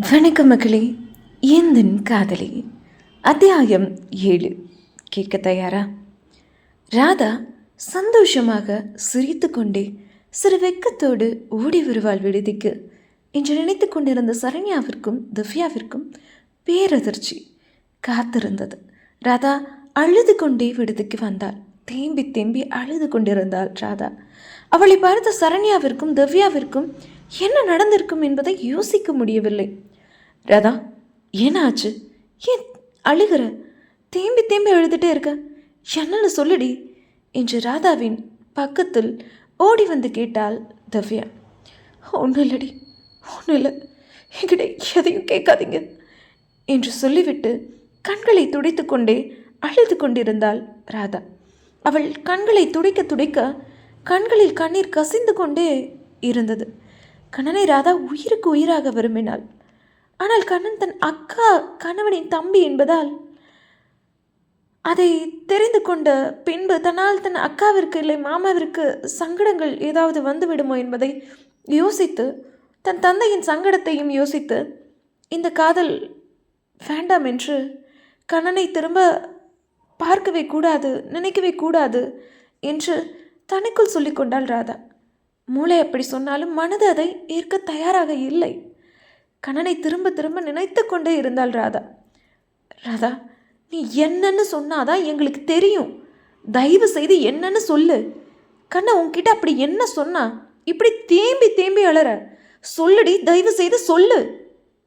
வணக்கம் மகளே எந்தன் காதலி. அத்தியாயம் ஏழு. கேட்க தயாரா? ராதா சந்தோஷமாக சிரித்துக்கொண்டே சிறு வெக்கத்தோடு ஓடி வருவாள் விடுதிக்கு என்று நினைத்து கொண்டிருந்த சரண்யாவிற்கும் திவ்யாவிற்கும் பேரதிர்ச்சி காத்திருந்தது. ராதா அழுது கொண்டே விடுதிக்கு வந்தாள். தேம்பி தேம்பி அழுது கொண்டிருந்தாள் ராதா. அவளை பார்த்த சரண்யாவிற்கும் திவ்யாவிற்கும் என்ன நடந்திருக்கும் என்பதை யோசிக்க முடியவில்லை. ராதா ஏனாச்சு ஏன் அழுகிற? தேம்பி தேம்பி அழுதுட்டே இருக்க. என்னன்னு சொல்லுடி என்று ராதாவின் பக்கத்தில் ஓடி வந்து கேட்டாள் திவ்யா. ஒன்றும் இல்லடி ஒன்றும் இல்லை. என்கிட்ட எதையும் கேட்காதீங்க என்று சொல்லிவிட்டு கண்களை துடைத்து கொண்டே அழுது கொண்டிருந்தாள் ராதா. அவள் கண்களை துடைக்க துடைக்க கண்களில் கண்ணீர் கசிந்து கொண்டே இருந்தது. கண்ணனை ராதா உயிருக்கு உயிராக விரும்பினாள். ஆனால் கண்ணன் தன் அக்கா கணவனின் தம்பி என்பதால் அதை தெரிந்து கொண்ட பின்பு தன்னால் தன் அக்காவிற்கு இல்லை மாமாவிற்கு சங்கடங்கள் ஏதாவது வந்துவிடுமோ என்பதை யோசித்து தன் தந்தையின் சங்கடத்தையும் யோசித்து இந்த காதல் வேண்டாம் என்று கண்ணனை திரும்ப பார்க்கவே கூடாது நினைக்கவே கூடாது என்று தனக்குள் சொல்லிக்கொண்டாள் ராதா. மூளை அப்படி சொன்னாலும் மனது அதை ஏற்க தயாராக இல்லை. கண்ணனை திரும்ப திரும்ப நினைத்து கொண்டே இருந்தாள் ராதா. ராதா நீ என்னன்னு சொன்னாதான் எங்களுக்கு தெரியும். தயவு செய்து என்னன்னு சொல்லு. கண்ணா உன்கிட்ட அப்படி என்ன சொன்னா இப்படி தேம்பி தேம்பி அழற சொல்லுடி தயவு செய்து சொல்லு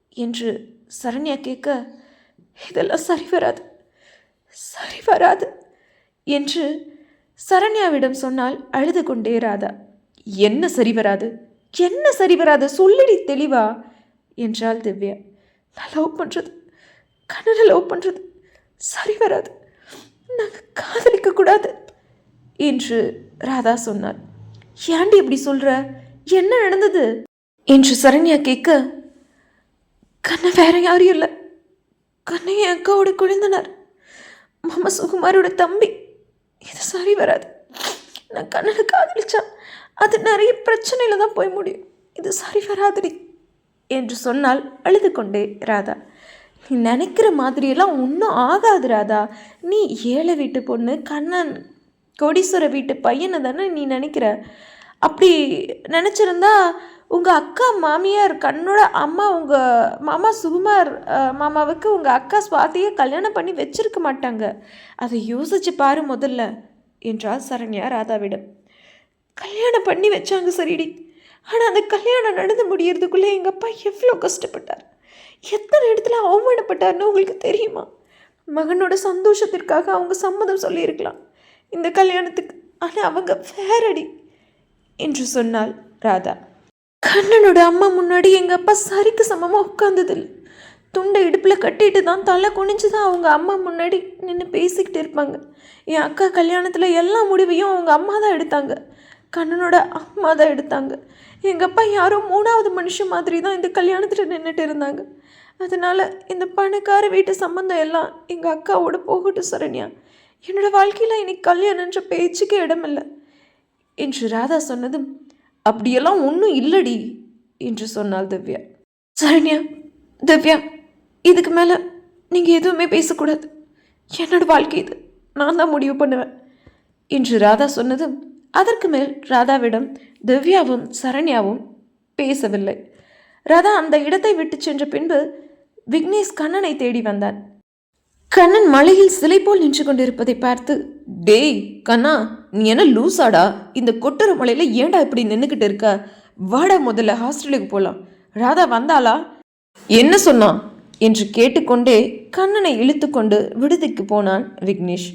என்று சரண்யா கேட்க இதெல்லாம் சரி வராது. சரி வராது என்று சரண்யாவிடம் சொன்னால் அழுது கொண்டே ராதா என்ன சரி வராது? என்ன சரி வராது? சொல்லுடி தெளிவா. என்றாள் திவ்யா. நான் லவ் பண்ணுறது கண்ணனை லவ் பண்ணுறது சரி வராது. நாங்கள் காதலிக்க கூடாது என்று ராதா சொன்னார் ஏண்டி இப்படி சொல்கிற என்ன நடந்தது? என்று சரண்யா கேட்க கண்ணை வேற யாரும் இல்லை. கண்ணை என் அக்காவோட குழந்தனார். மாமா சுகுமாரோட தம்பி. இது சரி வராது. நான் கண்ணனை காதலிச்சா அது நிறைய பிரச்சனையில தான் போய் முடியும். இது சரி வராதுடி. என்று சொன்னால் அழுது கொண்டே ராதா. நீ நினைக்கிற மாதிரியெல்லாம் ஒன்றும் ஆகாது ராதா. நீ ஏழை வீட்டு பொண்ணு கண்ணன் கோடீஸ்வர வீட்டு பையனை தானே நீ நினைக்கிற. அப்படி நினச்சிருந்தா உங்கள் அக்கா மாமியார் கண்ணோட அம்மா உங்கள் மாமா சுகுமார் மாமாவுக்கு உங்கள் அக்கா சுவாதியை கல்யாணம் பண்ணி வச்சிருக்க மாட்டாங்க. அதை யோசிச்சு பாரு முதல்ல என்றாள் சரண்யா ராதாவிடம். கல்யாணம் பண்ணி வச்சாங்க சரிடி. ஆனால் அந்த கல்யாணம் நடந்து முடியறதுக்குள்ளே எங்கள் அப்பா எவ்வளோ கஷ்டப்பட்டார்? எத்தனை இடத்துல அவமானப்பட்டார்னு உங்களுக்கு தெரியுமா? மகனோட சந்தோஷத்திற்காக அவங்க சம்மதம் சொல்லியிருக்கலாம். இந்த கல்யாணத்துக்கு ஆனால் அவங்க வேறடி என்று சொன்னாள் ராதா. கண்ணனோட அம்மா முன்னாடி எங்கள் அப்பா சரிக்கு சமமாக உட்காந்ததில்லை துண்டை இடுப்பில் கட்டிட்டு தான் தலை குனிஞ்சு தான் அவங்க அம்மா முன்னாடி நின்று பேசிக்கிட்டு இருப்பாங்க. என் அக்கா கல்யாணத்தில் எல்லா முடிவையும் அவங்க அம்மா தான் எடுத்தாங்க. கண்ணனோட அம்மா தான் எடுத்தாங்க. எங்கள் அப்பா யாரோ மூணாவது மனுஷன் மாதிரி தான் இந்த கல்யாணத்தில் நின்றுட்டு இருந்தாங்க. அதனால் இந்த பணக்கார வீட்டு சம்மந்தம் எல்லாம் எங்கள் அக்காவோட போகட்டும் சரண்யா. என்னோடய வாழ்க்கையில் இன்னைக்கு கல்யாணன்ற பேச்சுக்கே இடமில்லை. என்று ராதா சொன்னதும் அப்படியெல்லாம் ஒன்றும் இல்லடி என்று சொன்னாள் திவ்யா. சரண்யா திவ்யா இதுக்கு மேலே நீங்கள் எதுவுமே பேசக்கூடாது. என்னோடய வாழ்க்கை இது. நான் தான் முடிவு பண்ணுவேன் என்று ராதா சொன்னதும் அதற்கு மேல் ராதாவிடம் திவ்யாவும் சரண்யாவும் பேசவில்லை. ராதா அந்த இடத்தை விட்டு சென்ற பின்பு விக்னேஷ் கண்ணனை தேடி வந்தான். கண்ணன் மலையில் சிலை போல் நின்று கொண்டிருப்பதை பார்த்து டேய் கண்ணா நீ என்ன லூசாடா? இந்த கொட்டுற மலையில ஏன்டா இப்படி நின்றுக்கிட்டு இருக்க? வாடா முதல்ல ஹாஸ்டலுக்கு போகலாம் ராதா வந்தாளா? என்ன சொன்னான்? என்று கேட்டுக்கொண்டே கண்ணனை இழுத்துக்கொண்டு விடுதிக்கு போனான் விக்னேஷ்.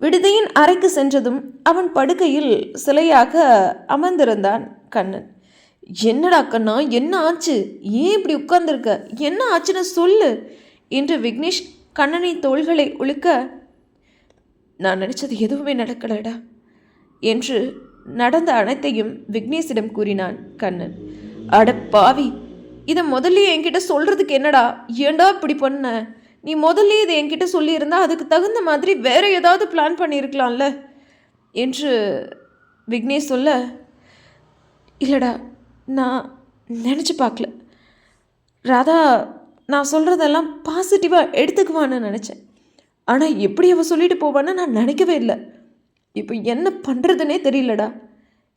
விடுதியின் அறைக்கு சென்றதும் அவன் படுக்கையில் சிலையாக அமர்ந்திருந்தான் கண்ணன். என்னடா கண்ணா என்ன ஆச்சு? ஏன் இப்படி உட்கார்ந்துருக்க? என்ன ஆச்சுன்னு சொல்லு என்று விக்னேஷ் கண்ணனின் தோள்களை உழுக்க நான் நினச்சது எதுவுமே நடக்கலடா என்று நடந்த அனைத்தையும் விக்னேஷிடம் கூறினான் கண்ணன். அட பாவி இதை முதல்ல என்கிட்ட சொல்றதுக்கு என்னடா? ஏண்டா இப்படி பண்ண? நீ முதல்ல இது என்கிட்ட சொல்லியிருந்தா அதுக்கு தகுந்த மாதிரி வேற ஏதாவது பிளான் பண்ணியிருக்கலாம்ல? என்று விக்னேஷ் சொல்ல இல்லைடா நான் நினச்சி பார்க்கல. ராதா நான் சொல்கிறதெல்லாம் பாசிட்டிவாக எடுத்துக்குவான்னு நினச்சேன். ஆனால் எப்படி அவள் சொல்லிட்டு போவான்னு நான் நினைக்கவே இல்லை. இப்போ என்ன பண்ணுறதுனே தெரியலடா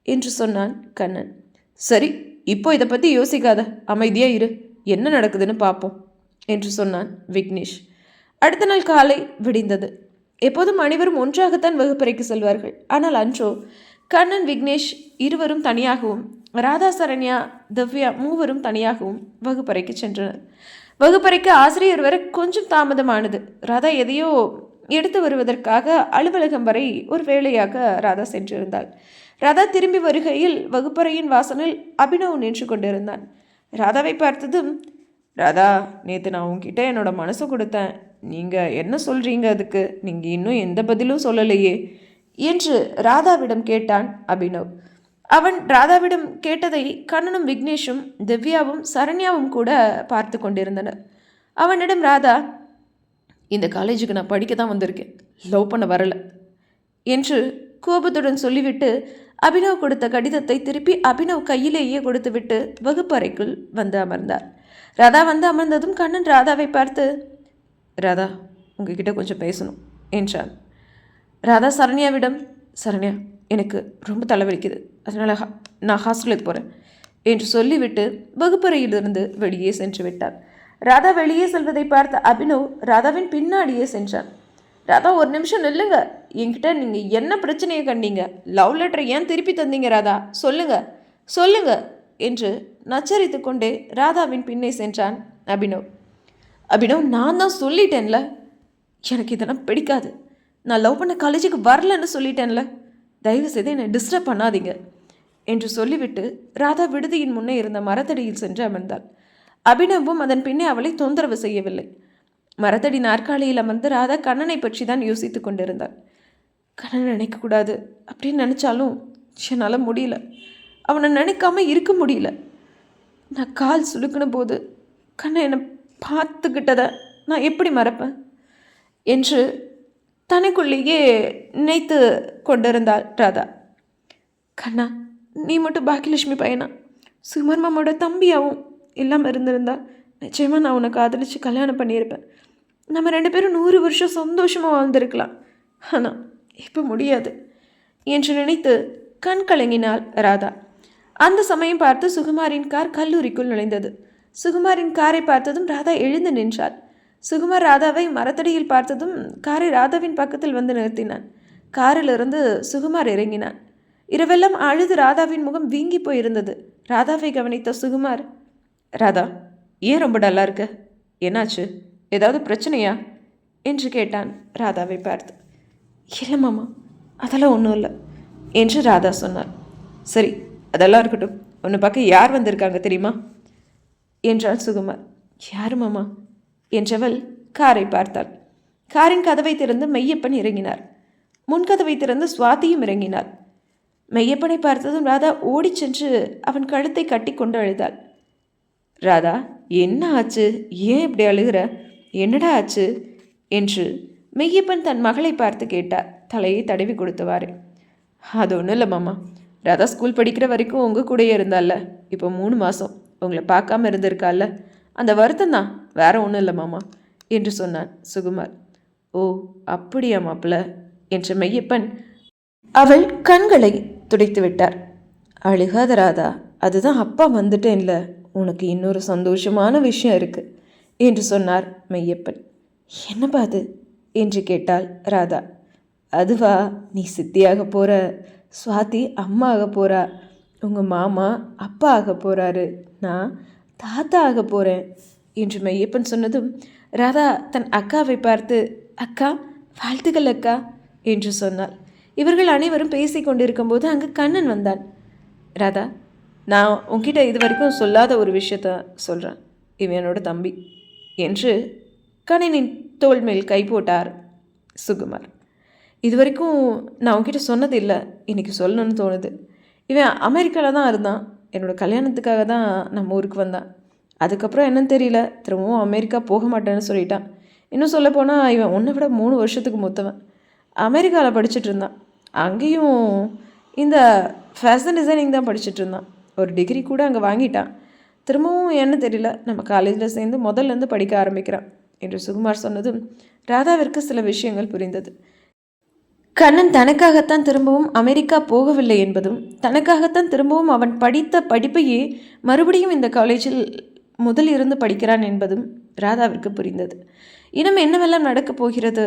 என்று சொன்னான் கண்ணன். சரி இப்போ இதை பற்றி யோசிக்காத. அமைதியாக இரு. என்ன நடக்குதுன்னு பார்ப்போம் என்று சொன்னான் விக்னேஷ். அடுத்த நாள் காலை விடிந்தது. எப்போதும் அனைவரும் ஒன்றாகத்தான் வகுப்பறைக்கு செல்வார்கள். ஆனால் அன்றோ கண்ணன் விக்னேஷ் இருவரும் தனியாகவும் ராதா சரண்யா திவ்யா மூவரும் தனியாகவும் வகுப்பறைக்கு சென்றனர். வகுப்பறைக்கு ஆசிரியர் வர கொஞ்சம் தாமதமானது. ராதா எதையோ எடுத்து வருவதற்காக அலுவலகம் வரை ஒரு வேலையாக ராதா சென்றிருந்தாள். ராதா திரும்பி வருகையில் வகுப்பறையின் வாசலில் அபினவ் நின்று கொண்டிருந்தான். ராதாவை பார்த்ததும் ராதா நேற்று நான் உங்ககிட்ட என்னோட மனசை கொடுத்தேன். நீங்கள் என்ன சொல்கிறீங்க அதுக்கு? நீங்கள் இன்னும் எந்த பதிலும் சொல்லலையே. என்று ராதாவிடம் கேட்டான் அபினவ். அவன் ராதாவிடம் கேட்டதை கண்ணனும் விக்னேஷும் திவ்யாவும் சரண்யாவும் கூட பார்த்து கொண்டிருந்தனர். அவனிடம் ராதா இந்த காலேஜுக்கு நான் படிக்க தான் வந்திருக்கேன். லவ் பண்ண வரல. என்று கோபத்துடன் சொல்லிவிட்டு அபினவ் கொடுத்த கடிதத்தை திருப்பி அபினவ் கையிலேயே கொடுத்துவிட்டு வகுப்பறைக்குள் வந்து அமர்ந்தார். ராதா வந்து அமர்ந்ததும் கண்ணன் ராதாவை பார்த்து ராதா உங்ககிட்ட கொஞ்சம் பேசணும் என்றான். ராதா சரண்யாவிடம் சரண்யா எனக்கு ரொம்ப தலைவலிக்குது. அதனால் ஹா- நான் ஹாஸ்டலுக்கு போகிறேன் என்று சொல்லிவிட்டு வகுப்பறையிலிருந்து வெளியே சென்று விட்டார். ராதா வெளியே செல்வதை பார்த்த அபினவ் ராதாவின் பின்னாடியே சென்றான். ராதா ஒரு நிமிஷம் நில்லுங்க. என்கிட்ட நீங்கள் என்ன பிரச்சனையை கண்டீங்க? லவ் லெட்டர் ஏன் திருப்பி தந்தீங்க ராதா? சொல்லுங்க. சொல்லுங்க. என்று நச்சரித்து கொண்டே ராதாவின் பின்னே சென்றான் அபினவ். அபினவ் நான் தான் சொல்லிட்டேன்ல. எனக்கு இதெல்லாம் பிடிக்காது. நான் லவ் பண்ண காலேஜுக்கு வரலன்னு சொல்லிட்டேன்ல. தயவு செய்து என்னை டிஸ்டர்ப் பண்ணாதீங்க என்று சொல்லிவிட்டு ராதா விடுதியின் முன்னே இருந்த மரத்தடியில் சென்று அமர்ந்தாள். அபினவும் அதன் பின்னே அவளை தொந்தரவு செய்யவில்லை. மரத்தடி நாற்காலியில் அமர்ந்து ராதா கண்ணனை பற்றி தான் யோசித்து கொண்டிருந்தாள். கண்ணன் நினைக்கக்கூடாது அப்படின்னு நினச்சாலும் என்னால் முடியல. அவனை நினைக்காம இருக்க முடியல. நான் கால் சுலுக்கின போது கண்ணை என்னை பார்த்துக்கிட்டதை நான் எப்படி மறப்பேன்? என்று தனக்குள்ளேயே நினைத்து கொண்டிருந்தாள் ராதா. கண்ணா நீ மட்டும் பாக்கியலட்சுமி பையனா? சுமர் மாமாவோட தம்பியாகவும் இல்லாமல் இருந்திருந்தா நிச்சயமாக நான் உனக்கு காதலிச்சு கல்யாணம் பண்ணியிருப்பேன். நம்ம ரெண்டு பேரும் நூறு வருஷம் சந்தோஷமாக வாழ்ந்திருக்கலாம். ஆனால் இப்போ முடியாது. என்று நினைத்து கண் கலங்கினாள் ராதா. அந்த சமயம் பார்த்து சுகுமாரின் கார் கல்லூரிக்குள் நுழைந்தது. சுகுமாரின் காரை பார்த்ததும் ராதா எழுந்து நின்றாள். சுகுமார் ராதாவை மரத்தடியில் பார்த்ததும் காரை ராதாவின் பக்கத்தில் வந்து நிறுத்தினான். காரிலிருந்து சுகுமார் இறங்கினான். இரவெல்லாம் அழுது ராதாவின் முகம் வீங்கி போயிருந்தது. ராதாவை கவனித்த சுகுமார் ராதா ஏன் ரொம்ப டல்லா இருக்க? என்னாச்சு? ஏதாவது பிரச்சனையா? என்று கேட்டான் ராதாவை பார்த்து. இல்லை மாமா அதெல்லாம் ஒன்றும் இல்லை என்று ராதா சொன்னார் சரி அதெல்லாம் இருக்கட்டும். உன்னை பார்க்க யார் வந்திருக்காங்க தெரியுமா? என்றாள் சுகுமார். யார் மாமா? என்றவள் காரை பார்த்தாள். காரின் கதவை திறந்து மெய்யப்பன் இறங்கினார். முன்கதவை திறந்து சுவாதியும் இறங்கினாள் மெய்யப்பனை பார்த்ததும் ராதா ஓடிச் சென்று அவன் கழுத்தை கட்டி கொண்டு அழுதாள். ராதா என்ன ஆச்சு? ஏன் இப்படி அழுகிற? என்னடா ஆச்சு? என்று மெய்யப்பன் தன் மகளை பார்த்து கேட்டார். தலையை தடவி கொடுத்தவாறு அது ஒன்றும் இல்லை மாமா. ராதா ஸ்கூல் படிக்கிற வரைக்கும் உங்கள் கூடயே இருந்தால இப்போ மூணு மாதம் உங்களை பார்க்காம இருந்திருக்கால அந்த வருத்தம் தான். வேற ஒன்றும் இல்லை மாமா என்று சொன்னான் சுகுமார். ஓ அப்படியா மாப்பிள்ள என்ற மெய்யப்பன் அவள் கண்களை துடைத்து விட்டார். அழுகாத ராதா அதுதான் அப்பா வந்துட்டேன்ல. உனக்கு இன்னொரு சந்தோஷமான விஷயம் இருக்கு என்று சொன்னார் மெய்யப்பன். என்னப்பா அது? என்று கேட்டாள் ராதா. அதுவா நீ சித்தியாக போற சுவாதி அம்மா ஆக போகிறா உங்கள் மாமா அப்பா ஆக போகிறாரு நான் தாத்தா ஆக போகிறேன் என்று மெய்யப்பன் சொன்னதும் ராதா தன் அக்காவை பார்த்து அக்கா வாழ்த்துக்கள் அக்கா என்று சொன்னாள். இவர்கள் அனைவரும் பேசிக் கொண்டிருக்கும்போது அங்கு கண்ணன் வந்தான். ராதா நான் உன்கிட்ட இது வரைக்கும் சொல்லாத ஒரு விஷயத்த சொல்கிறேன் இவன் என்னோட தம்பி என்று கண்ணனின் தோல் மேல் கை போட்டார் சுகுமார். இது வரைக்கும் நான் அவங்ககிட்ட சொன்னது இல்லை இன்னைக்கு சொல்லணும்னு தோணுது. இவன் அமெரிக்காவில் தான் இருந்தான். என்னோட கல்யாணத்துக்காக தான் நம்ம ஊருக்கு வந்தான். அதுக்கப்புறம் என்னன்னு தெரியல. திரும்பவும் அமெரிக்கா போக மாட்டேன்னு சொல்லிட்டான். இன்னும் சொல்லப்போனால் இவன் உன்னை விட மூணு வருஷத்துக்கு மூத்தவன். அமெரிக்காவில் படிச்சுட்டு இருந்தான். அங்கேயும் இந்த ஃபேஷன் டிசைனிங் தான் படிச்சுட்டு இருந்தான். ஒரு டிகிரி கூட அங்கே வாங்கிட்டான். திரும்பவும் என்ன தெரியல. நம்ம காலேஜில் சேர்ந்து முதல்லேருந்து படிக்க ஆரம்பிக்கிறான். என்று சுகுமார் சொன்னதும் ராதாவிற்கு சில விஷயங்கள் புரிந்தது. கண்ணன் தனக்காகத்தான் திரும்பவும் அமெரிக்கா போகவில்லை என்பதும் தனக்காகத்தான் திரும்பவும் அவன் படித்த படிப்பையே மறுபடியும் இந்த காலேஜில் முதல் இருந்து படிக்கிறான் என்பதும் ராதாவிற்கு புரிந்தது. இன்னும் என்னவெல்லாம் நடக்கப் போகிறது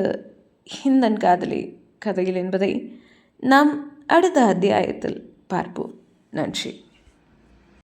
ஹிந்தன் காதலி கதையில் என்பதை நாம் அடுத்த அத்தியாயத்தில் பார்ப்போம். நன்றி.